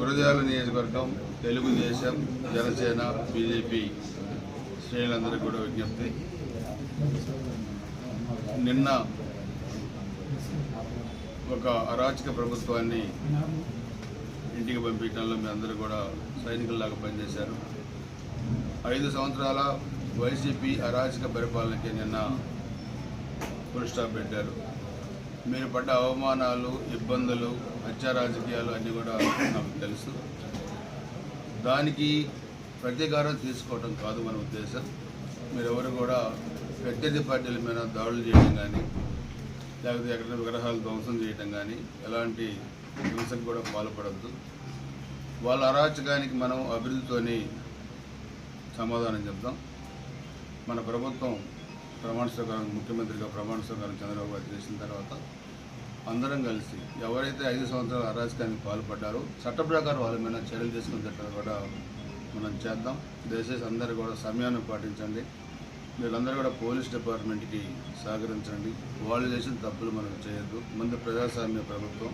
గురజాల నియోజకవర్గం తెలుగుదేశం జనసేన బీజేపీ శ్రేణులందరికీ కూడా విజ్ఞప్తి. నిన్న ఒక అరాచక ప్రభుత్వాన్ని ఇంటికి పంపించడంలో మీ అందరూ కూడా సైనికుల్లాగా పనిచేశారు. ఐదు సంవత్సరాల వైసీపీ అరాచక పరిపాలనకి నిన్న ఫుల్ స్టాప్ పెట్టారు. మీరు పడ్డ అవమానాలు ఇబ్బందులు హత్య రాజకీయాలు అన్నీ కూడా నాకు తెలుసు. దానికి ప్రతీకారం తీసుకోవడం కాదు మన ఉద్దేశం. మీరెవరు కూడా ప్రత్యర్థి పార్టీల మీద దాడులు చేయడం కానీ లేకపోతే ఎక్కడ విగ్రహాలు ధ్వంసం చేయడం కానీ ఎలాంటి హింసకు కూడా పాల్పడద్దు. వాళ్ళ అరాచకానికి మనం అభివృద్ధితోని సమాధానం చెప్దాం. మన ప్రభుత్వం ప్రమాణ స్వీకారం ముఖ్యమంత్రిగా ప్రమాణ స్వీకారం చంద్రబాబు గారు చేసిన తర్వాత అందరం కలిసి ఎవరైతే ఐదు సంవత్సరాల అరాజకానికి పాల్పడ్డారో చట్ట ప్రకారం వాళ్ళ మీద చర్యలు తీసుకునేటట్టు కూడా మనం చేద్దాం. దయచేసి అందరూ కూడా సమయాన్ని పాటించండి. వీళ్ళందరూ కూడా పోలీస్ డిపార్ట్మెంట్కి సహకరించండి. వాళ్ళు చేసిన తప్పులు మనం చేయొద్దు. ముందు ప్రజాస్వామ్య ప్రభుత్వం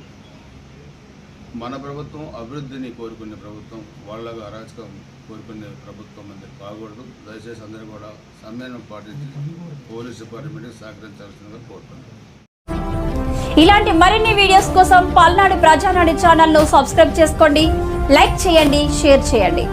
మన ప్రభుత్వం అభివృద్ధిని కోరుకునే ప్రభుత్వం వాళ్ళగా అరాచకం కోరుకునే ప్రభుత్వం అనేది కాకూడదు. దయచేసి అందరూ కూడా సమయాన్ని పాటించి పోలీస్ డిపార్ట్మెంట్కి సహకరించాల్సిందిగా కోరుతున్నాను ఇలాంటి మరిన్ని వీడియోస్ కోసం పల్నాడు ప్రజానాడు ఛానల్ను సబ్స్క్రైబ్ చేసుకోండి లైక్ చేయండి షేర్ చేయండి.